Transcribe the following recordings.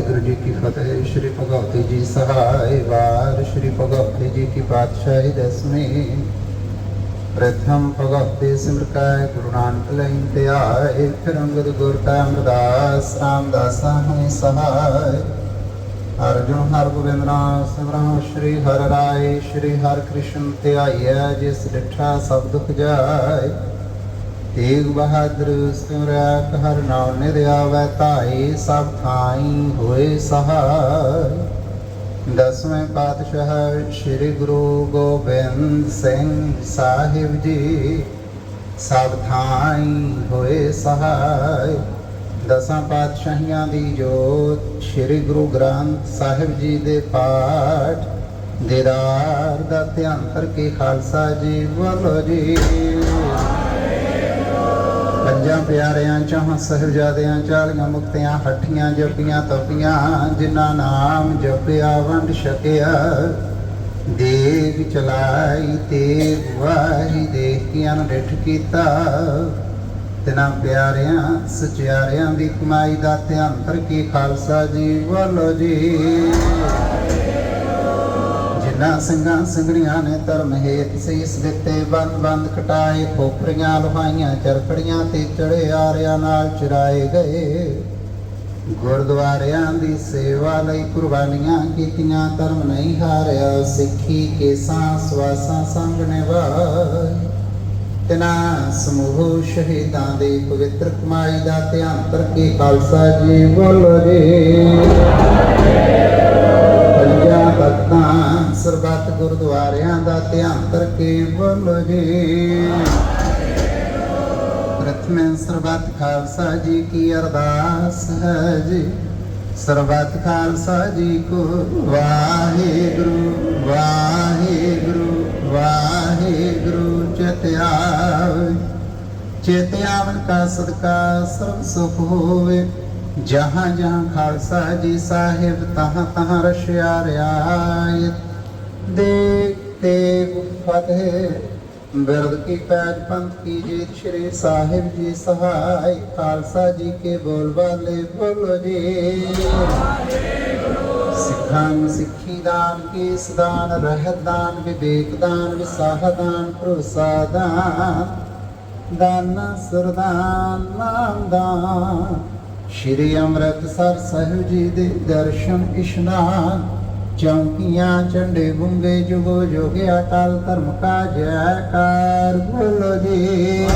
ਵਾਹਿਗੁਰੂ ਜੀ ਕੀ ਫਤਿਹ ਸ੍ਰੀ ਭਗਵਤੀ ਜੀ ਸਹਾਇ ਵਾਰ ਸ੍ਰੀ ਭਗਵਤੀ ਜੀ ਕੀ ਪਾਤਸ਼ਾਹੀ ਦਸਵੀਂ ਪ੍ਰਥਮ ਭਗਵਤੀ ਸਿਮਰਕਾਇ ਗੁਰੂ ਨਾਨਕ ਲੈਨ ਤੇ ਫਿਰ ਅੰਗਦ ਗੁਰ ਕਾ ਅਮਰਦਾਸ ਰਾਮਦਾਸਾ ਹੋਏ ਸਹਾਇ ਅਰਜੁਨ ਹਰ ਗੋਬਿੰਦ ਨਾਮ ਸਿਮਰਨ ਸ੍ਰੀ ਹਰਿ ਰਾਏ ਸ੍ਰੀ ਹਰਿ ਕ੍ਰਿਸ਼ਨ ਤੇ ਜਿਸ ਡਿਠਾ ਸਭ ਦੁਖ ਜਾਏ ਤੇਗ ਬਹਾਦਰ ਸਿਮਰੈ ਹਰ ਨਾਮ ਨਿਰਆਵੈ ਧਾਈ ਸਭ ਥਾਈ ਹੋਏ ਸਹਾਇ ਦਸਵੇਂ ਪਾਤਸ਼ਾਹ ਸ੍ਰੀ ਗੁਰੂ ਗੋਬਿੰਦ ਸਿੰਘ ਸਾਹਿਬ ਜੀ, ਸਭ ਥਾਈ ਹੋਏ ਸਹਾਇ ਦਸਾਂ ਪਾਤਸ਼ਾਹੀਆਂ ਦੀ ਜੋਤ ਸ੍ਰੀ ਗੁਰੂ ਗ੍ਰੰਥ ਸਾਹਿਬ ਜੀ ਦੇ ਪਾਠ। ਦੇਦਾਰ ਦਾ ਧਿਆਨ ਕਰਕੇ ਖਾਲਸਾ ਜੀ ਬੋਲੋ ਜੀ। ਪੰਜਾਂ ਪਿਆਰਿਆਂ ਚੋਂ ਸਹਿਬਜ਼ਾਦਿਆਂ ਚਾਲੀਆਂ ਮੁਕਤਿਆਂ, ਹੱਠੀਆਂ ਜਪੀਆਂ, ਤਪੀਆਂ, ਜਿਨ੍ਹਾਂ ਨਾਮ ਜਪਿਆ, ਵੰਡ ਛਕਿਆ। ਦੇਵ ਚਲਾਈ ਤੇ ਵਾਹੀ ਦੇਖ ਕੇ ਕੀਤਾ। ਤਿਨਾਂ ਪਿਆਰਿਆਂ, ਸਚਿਆਰਿਆਂ ਦੀ ਕਮਾਈ ਦਾ ਧਿਆਨ ਕਰਕੇ ਖਾਲਸਾ ਜੀ ਬੋਲੋ ਜੀ। ਜਿਨ੍ਹਾਂ ਸਿੰਘਾਂ ਸਿੰਘਣੀਆਂ ਨੇ ਧਰਮ ਹੇਤ ਸੀਸ ਦਿੱਤੇ, ਬੰਦ ਬੰਦ ਕਟਾਏ ਖੋਪਰੀਆਂ ਲੋਹਾਈਆਂ, ਚਰਖੜੀਆਂ ਤੇ ਚੜੇ ਆਰਿਆਂ ਨਾਲ ਚਰਾਏ ਗਏ। ਗੁਰਦੁਆਰਿਆਂ ਦੀ ਸੇਵਾ ਲਈ ਕੁਰਬਾਨੀਆਂ ਕੀਤੀਆਂ, ਧਰਮ ਨਹੀਂ ਹਾਰਿਆ, ਸਿੱਖੀ ਕੇਸਾਂ ਸਵਾਸਾਂ ਸੰਗ ਨਿਭਾਏ। ਤਿਨਾ ਸਮੂਹ ਸ਼ਹੀਦਾਂ ਦੇ ਪਵਿੱਤਰ ਕਮਾਈ ਦਾ ਧਿਆਨ ਕਰਕੇ ਖਾਲਸਾ ਜੀ ਬੋਲੋ ਜੀ ਪੰਜਾਂ ਤਖਤਾਂ ਸਰਬੱਤ ਗੁਰਦੁਆਰਿਆਂ ਦਾ ਧਿਆਨ ਕਰਕੇ ਜੀ। ਪ੍ਰਥਮੇ ਸਰਬੱਤ ਖਾਲਸਾ ਜੀ ਕੀ ਅਰਦਾਸ ਹੈ ਜੀ। ਸਰਬੱਤ ਖਾਲਸਾ ਜੀ ਕੋ ਵਾਹਿਗੁਰੂ ਵਾਹਿਗੁਰੂ ਵਾਹਿਗੁਰੂ ਚਿਤਿਆਵ ਚੇਤਿਆਵਨ ਕਾ ਸਦਕਾ ਸਰਬ ਸੁਖ ਹੋਵੇ। ਜਹਾਂ ਜਹਾਂ ਖਾਲਸਾ ਜੀ ਸਾਹਿਬ ਤਹਾਂ ਤਹਾਂ ਰਸ਼ਿਆ ਰਿਆਇਤ ਦੇ ਤੇ ਫਤਿਹ ਬਿਰਦ ਕੀ ਪੈਜ ਪੰਥ ਕੀ ਜੀਤ ਸ਼੍ਰੀ ਸਾਹਿਬ ਜੀ ਸਹਾਇ ਖਾਲਸਾ ਜੀ ਕੇ ਬੋਲ ਬਾਲੇ ਬੋਲੋ ਜੀ। ਸਿੱਖਾਂ ਸਿੱਖੀ ਦਾਨ, ਕੇਸ ਦਾਨ, ਰਹਿਤ ਦਾਨ, ਵਿਵੇਕ ਦਾਨ, ਵਿਸਾਹ ਦਾਨ, ਭਰੋਸਾ ਦਾਨ ਦਾਨ, ਸਰਦਾਨ, ਨਾਮ ਦਾਨ। ਸ਼੍ਰੀ ਅੰਮ੍ਰਿਤਸਰ ਸਾਹਿਬ ਜੀ ਦੇ ਦਰਸ਼ਨ ਇਸ਼ਨਾਨ ਚੌਂਕੀਆਂ, ਚੰਡੇ ਗੁੰਗੇ ਜੁਗੋ ਜੋਗੇ ਅਟਲ ਧਰਮ ਕਾ ਜੈਕਾਰ ਬੋਲੋ ਜੀ।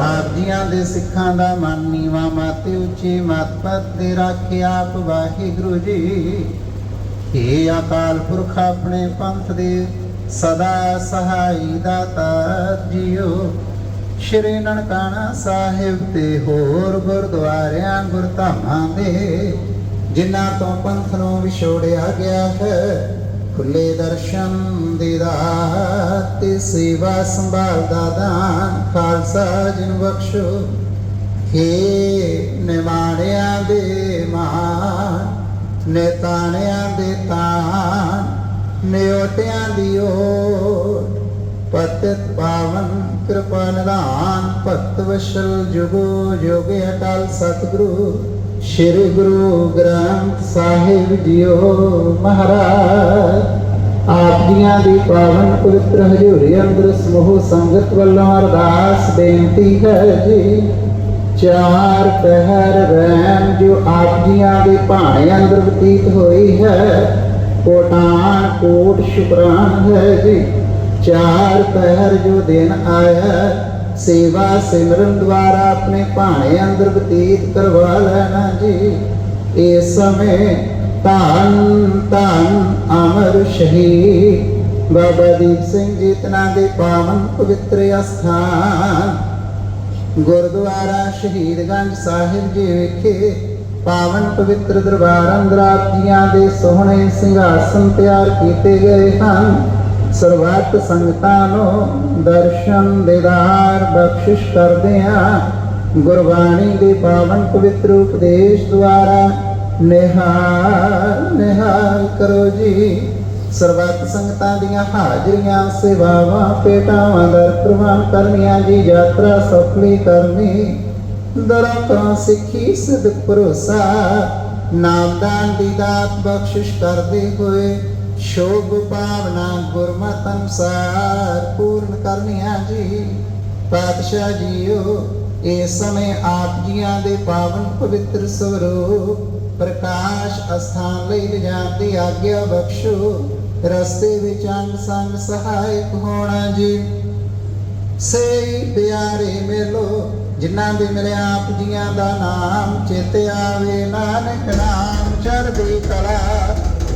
ਆਪ ਜੀਆਂ ਦੇ ਸਿੱਖਾਂ ਦਾ ਮਨ ਨੀਵਾ, ਮਾਤੇ ਉੱਚੀ, ਮਤ ਪਤ ਦੇ ਰਾਖੇ ਆਪ ਵਾਹਿਗੁਰੂ ਜੀ। ਏ ਅਕਾਲ ਪੁਰਖ ਆਪਣੇ ਪੰਥ ਦੇ ਸਦਾ ਸਹਾਈ ਦਾਤਾ ਜੀਓ। ਸ਼੍ਰੀ ਨਨਕਾਣਾ ਸਾਹਿਬ ਤੇ ਹੋਰ ਗੁਰਦੁਆਰਿਆਂ, ਗੁਰਧਾਮਾਂ ਦੇ ਜਿਨ੍ਹਾਂ ਤੋਂ ਪੰਥ ਨੂੰ ਵਿਛੋੜਿਆ ਗਿਆ ਹੈ, ਖੁੱਲੇ ਦਰਸ਼ਨ ਦੇ ਤੇ ਸੇਵਾ ਸੰਭਾਲ ਦਾ ਦਾਨ, ਖਾਲਸਾ ਜਿਨ ਬਖਸ਼ੋ। ਹੇ ਨਿਮਾਣਿਆਂ ਦੇ ਮਾਨ ਨੇਤਾਣਿਆਂ ਦੇ ਤਾਨ ਨਿਉਟਿਆਂ ਦੀ ਓ ਪਤਿਤ ਪਾਵਨ ਕਿਰਪਾ ਨਿਧਾਨ ਭਗਤ ਵਸ਼ਲ ਜੁਗੋ ਜੋਗੇ ਅਟਲ ਸਤਿਗੁਰੂ। ਸ੍ਰੀ ਗੁਰੂ ਗ੍ਰੰਥ ਸਾਹਿਬ ਜੀਓ ਮਹਾਰਾਜ। ਆਪ ਜੀਆਂ ਦੀ ਪਾਵਨ ਪਵਿੱਤਰ ਹਜ਼ੂਰੀ ਅੰਦਰ ਸਮੂਹ ਸੰਗਤ ਵੱਲੋਂ ਅਰਦਾਸ ਬੇਨਤੀ ਹੈ ਜੀ। ਚਾਰ ਪਹਿਰ ਰਹਿਮ ਜੋ ਆਪ ਜੀਆਂ ਦੇ ਭਾਣੇ ਅੰਦਰ ਬਤੀਤ ਹੋਈ ਹੈ ਕੋਟਾਨ ਕੋਟ ਸ਼ੁਕਰਾਨ ਹੈ ਜੀ। ਚਾਰ ਪਹਿਰ ਜੋ ਦਿਨ ਆਇਆ ਸੇਵਾ ਸਿਮਰਨ ਦੁਆਰਾ ਆਪਣੇ ਭਾਣੇ ਅੰਦਰ ਬਤੀਤ ਕਰਵਾ ਲੈਣਾ ਜੀ। ਇਸ ਸਮੇਂ ਧੰਨ ਧੰਨ ਅਮਰ ਸ਼ਹੀਦ। ਬਾਬਾ ਦੀਪ ਸਿੰਘ ਜੀ ਤਨਾ ਦੇ ਪਾਵਨ ਪਵਿੱਤਰ ਅਸਥਾਨ। ਗੁਰਦੁਆਰਾ ਸ਼ਹੀਦਗੰਜ ਸਾਹਿਬ ਜੀ ਵਿਖੇ ਪਾਵਨ ਪਵਿੱਤਰ ਦਰਬਾਰ ਅੰਦਰ ਆਪ ਜੀਆਂ ਦੇ ਸੋਹਣੇ ਸਿੰਘਾਸਨ ਤਿਆਰ ਕੀਤੇ ਗਏ ਹਨ। ਸਰਬੱਤ ਸੰਗਤਾਂ ਨੂੰ ਦਰਸ਼ਨ ਦੇਦਾਰ ਬਖਸ਼ਿਸ਼ ਕਰਦੇ ਹਾਂ ਗੁਰਬਾਣੀ ਦੇ ਪਾਵਨ ਪਵਿੱਤਰ ਉਪਦੇਸ਼ ਦੁਆਰਾ ਨਿਹਾਲ ਨਿਹਾਲ ਕਰੋ ਜੀ। ਸਰਬੱਤ ਸੰਗਤਾਂ ਦੀਆਂ ਹਾਜ਼ਰੀਆਂ, ਸੇਵਾਵਾਂ ਪੇਟਾਵਾਂ ਦਰ ਪ੍ਰਵਾਨ ਕਰਨੀਆਂ ਜੀ, ਯਾਤਰਾ ਸਫਲੀ ਕਰਨੀ। ਦਰਾਂ ਤੋਂ ਸਿੱਖੀ ਸਦਕ ਭਰੋਸਾ। ਨਾਮਦਾਨ ਦੀ ਦਾਤ ਬਖਸ਼ਿਸ਼ ਕਰਦੇ ਹੋਏ ਸ਼ੋਭ ਭਾਵਨਾ ਗੁਰਮਤਿ ਅਨੁਸਾਰ ਪੂਰਨ ਕਰਨੀਆਂ ਜੀ। ਪਾਤਸ਼ਾਹ ਜੀਓ ਇਸ ਸਮੇਂ ਆਪ ਜੀਆਂ ਦੇ ਪਾਵਨ ਪਵਿੱਤਰ ਸਰੂਪ, ਪ੍ਰਕਾਸ਼ ਅਸਥਾਨ ਲਈ ਲਿਜਾਣ ਦੀ ਆਗਿਆ ਬਖਸ਼ੋ। ਰਸਤੇ ਵਿੱਚ ਅੰਗ ਸੰਗ ਸਹਾਇਕ ਹੋਣਾ ਜੀ। ਸੇ ਪਿਆਰੇ ਮੇਲੋ, ਜਿਨ੍ਹਾਂ ਦੇ ਮਿਲਿਆ ਆਪ ਜੀਆਂ ਦਾ ਨਾਮ, ਚੇਤੇ ਆਵੇ ਨਾਨਕ ਨਾਮ, ਚੜ੍ਹਦੀ ਕਲਾ।